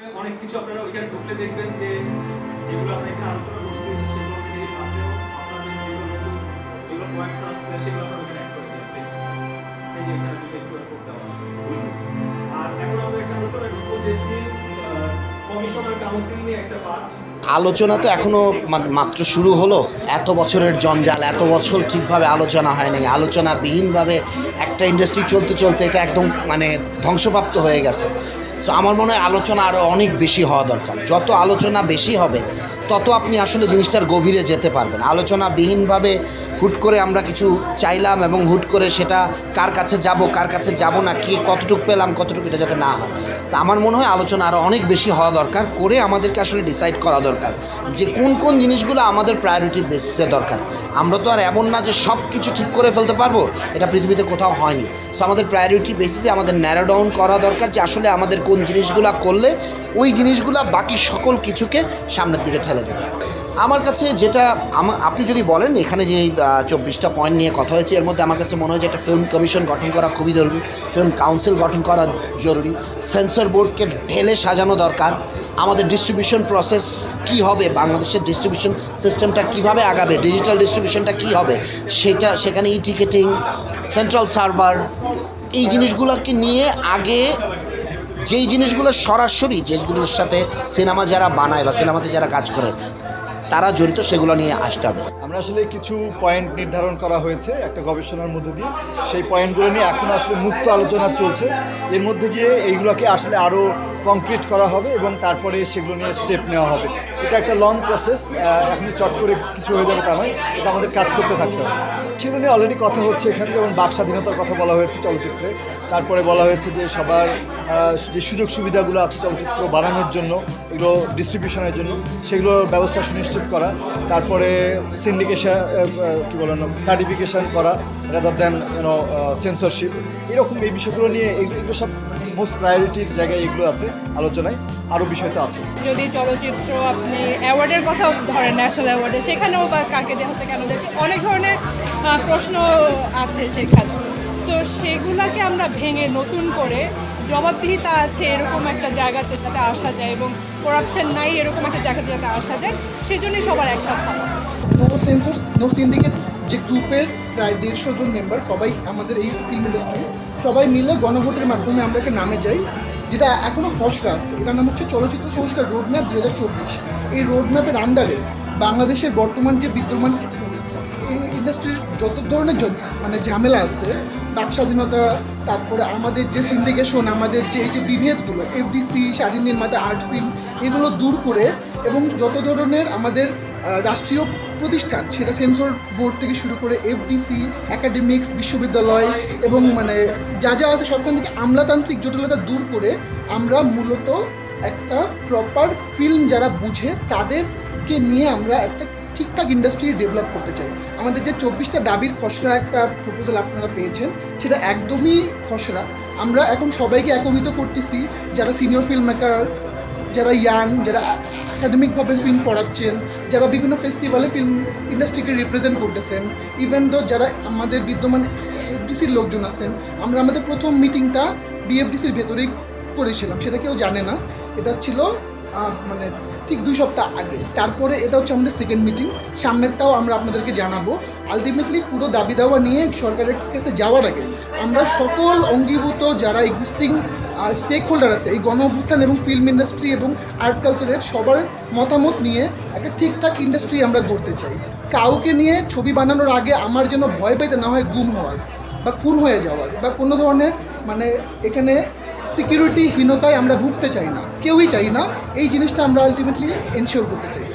অনেক কিছু আপনারা ওইখানে ঢুকলে দেখবেন যে যেগুলো আমরা এখানে আলোচনা করছি এখানে এখন আলোচনা আলোচনা তো এখনও মাত্র শুরু হলো। এত বছরের জঞ্জাল, এত বছর ঠিকভাবে আলোচনা হয়নি। আলোচনাবিহীনভাবে একটা ইন্ডাস্ট্রি চলতে চলতে এটা একদম মানে ধ্বংসপ্রাপ্ত হয়ে গেছে। সো আমার মনে হয় আলোচনা আরও অনেক বেশি হওয়া দরকার। যত আলোচনা বেশি হবে, তত আপনি আসলে জিনিসটার গভীরে যেতে পারবেন। আলোচনাবিহীনভাবে হুট করে আমরা কিছু চাইলাম এবং হুট করে সেটা কার কাছে যাব, কার কাছে যাব না, কে কতটুকু পেলাম, কতটুকু এটা যাতে না হয়। তা আমার মনে হয় আলোচনা আরও অনেক বেশি হওয়া দরকার, করে আমাদেরকে আসলে ডিসাইড করা দরকার যে কোন কোন জিনিসগুলো আমাদের প্রায়োরিটি বেসিসে দরকার। আমরা তো আর এমন না যে সব কিছু ঠিক করে ফেলতে পারব, এটা পৃথিবীতে কোথাও হয়নি। সো আমাদের প্রায়োরিটি বেসিসে আমাদের ন্যারো ডাউন করা দরকার যে আসলে আমাদের কোন জিনিসগুলো করলে ওই জিনিসগুলো বাকি সকল কিছুকে সামনের দিকে ঠেলে দেবে। আমার কাছে যেটা আপনি যদি বলেন এখানে যে চব্বিশটা পয়েন্ট নিয়ে কথা হয়েছে, এর মধ্যে আমার কাছে মনে হয় যে একটা ফিল্ম কমিশন গঠন করা খুবই জরুরি। ফিল্ম কাউন্সিল গঠন করা জরুরি। সেন্সর বোর্ডকে ঢেলে সাজানো দরকার। আমাদের ডিস্ট্রিবিউশন প্রসেস কি হবে? বাংলাদেশের ডিস্ট্রিবিউশন সিস্টেমটা কীভাবে আগাবে? ডিজিটাল ডিস্ট্রিবিউশনটা কি হবে? সেটা, সেখানে ই টিকেটিং সেন্ট্রাল সার্ভার এই জিনিসগুলোকে নিয়ে আগে যেই জিনিসগুলো সরাসরি, যেগুলোর সাথে সিনেমা যারা বানায় বা সিনেমাতে যারা কাজ করে তারা জড়িত, সেগুলো নিয়ে আসতে হবে। আমরা আসলে কিছু পয়েন্ট নির্ধারণ করা হয়েছে একটা গবেষণার মধ্যে দিয়ে। সেই পয়েন্টগুলো নিয়ে এখন আসলে মুক্ত আলোচনা চলছে। এর মধ্যে গিয়ে এইগুলোকে আসলে আরও কংক্রিট করা হবে এবং তারপরে সেগুলো নিয়ে স্টেপ নেওয়া হবে। এটা একটা লং প্রসেস এখন চট করে কিছু হয়ে যাবে তা নয়, এটা আমাদের কাজ করতে থাকতে হবে। সেগুলো নিয়ে অলরেডি কথা হচ্ছে এখানে, যেমন বাক স্বাধীনতার কথা বলা হয়েছে চলচ্চিত্রে। তারপরে বলা হয়েছে যে সবার যে সুযোগ সুবিধাগুলো আছে চলচ্চিত্র বানানোর জন্য, এগুলো ডিস্ট্রিবিউশনের জন্য, সেগুলোর ব্যবস্থা সুনিশ্চিত করা। তারপরে সিন্ডিকেশন কী বলেন সার্টিফিকেশন করা রাদার দেন ইউনো সেন্সরশিপ এরকম এই বিষয়গুলো নিয়ে এগুলো সব মোস্ট প্রায়োরিটির জায়গায় এগুলো আছে আলোচনায় আরও বিষয় তো আছে। যদি চলচ্চিত্র আপনি অ্যাওয়ার্ডের কথা ধরেন ন্যাশনাল অ্যাওয়ার্ডে সেখানেও বা কাকে দেওয়া হচ্ছে, কেন দিচ্ছে অনেক ধরনের প্রশ্ন আছে সেখানে। সো সেগুলাকে আমরা ভেঙে নতুন করে জবাবদিহিতা আছে এরকম একটা জায়গাতে যাতে আসা যায় এবং করাপশন নাই এরকম একটা জায়গাতে যাতে আসা যায়, সেজন্যই সবার একসাথে হওয়া যে গ্রুপের প্রায় দেড়শো জন মেম্বার সবাই আমাদের এই ফিল্ম ইন্ডাস্ট্রি সবাই মিলে গণভোটের মাধ্যমে আমরা একটা নামে যাই, যেটা এখনও খসড়া আছে। এটার নাম হচ্ছে চলচ্চিত্র সংস্কার রোড ম্যাপ দু হাজার চব্বিশ। এই রোড ম্যাপের আন্ডারে বাংলাদেশের বর্তমান যে বিদ্যমান ইন্ডাস্ট্রির যত ধরনের মানে ঝামেলা আছে বাক স্বাধীনতা, তারপরে আমাদের যে সিন্ডিকেশন আমাদের যে এই যে বিভেদগুলো এফডিসি স্বাধীন নির্মাতা আর্ট ফিল্ম এগুলো দূর করে এবং যত ধরনের আমাদের রাষ্ট্রীয় প্রতিষ্ঠান, সেটা সেন্সর বোর্ড থেকে শুরু করে এফডিসি একাডেমিক্স বিশ্ববিদ্যালয় এবং মানে যা যা আছে সবখান থেকে আমলাতান্ত্রিক জটিলতা দূর করে আমরা মূলত একটা প্রপার ফিল্ম যারা বুঝে, তাদেরকে নিয়ে আমরা একটা ঠিকঠাক ইন্ডাস্ট্রি ডেভেলপ করতে চাই। আমাদের যে চব্বিশটা দাবির খসড়া একটা প্রপোজাল আপনারা পেয়েছেন, সেটা একদমই খসড়া। আমরা এখন সবাইকে একত্রিত করতেছি, যারা সিনিয়র ফিল্ম মেকার যারা ইয়াং যারা একাডেমিকভাবে ফিল্ম পড়াচ্ছেন, যারা বিভিন্ন ফেস্টিভ্যালে ফিল্ম ইন্ডাস্ট্রিকে রিপ্রেজেন্ট করতেছেন ইভেন দো যারা আমাদের বিদ্যমান এফডিসির লোকজন আছেন, আমরা আমাদের প্রথম মিটিংটা বিএফডিসির ভেতরেই করেছিলাম, সেটা কেউ জানে না। এটা ছিল মানে ঠিক দুই সপ্তাহ আগে। তারপরে এটা হচ্ছে আমাদের সেকেন্ড মিটিং সামনেরটাও আমরা আপনাদেরকে জানাব। আলটিমেটলি পুরো দাবি দাওয়া নিয়ে সরকারের কাছে যাওয়ার আগে আমরা সকল অঙ্গীভূত যারা এক্সিস্টিং স্টেক হোল্ডার আছে, এই গণ অভ্যুত্থান এবং ফিল্ম ইন্ডাস্ট্রি এবং আর্ট কালচারের সবার মতামত নিয়ে একটা ঠিকঠাক ইন্ডাস্ট্রি আমরা গড়তে চাই। কাউকে নিয়ে ছবি বানানোর আগে আমার যেন ভয় পেতে না হয় গুম হওয়ার বা খুন হয়ে যাওয়ার বা কোনো ধরনের মানে এখানে সিকিউরিটিহীনতায় আমরা ভুগতে চাই না। কেউই চাই না। এই জিনিসটা আমরা আলটিমেটলি এনশিওর করতে চাই।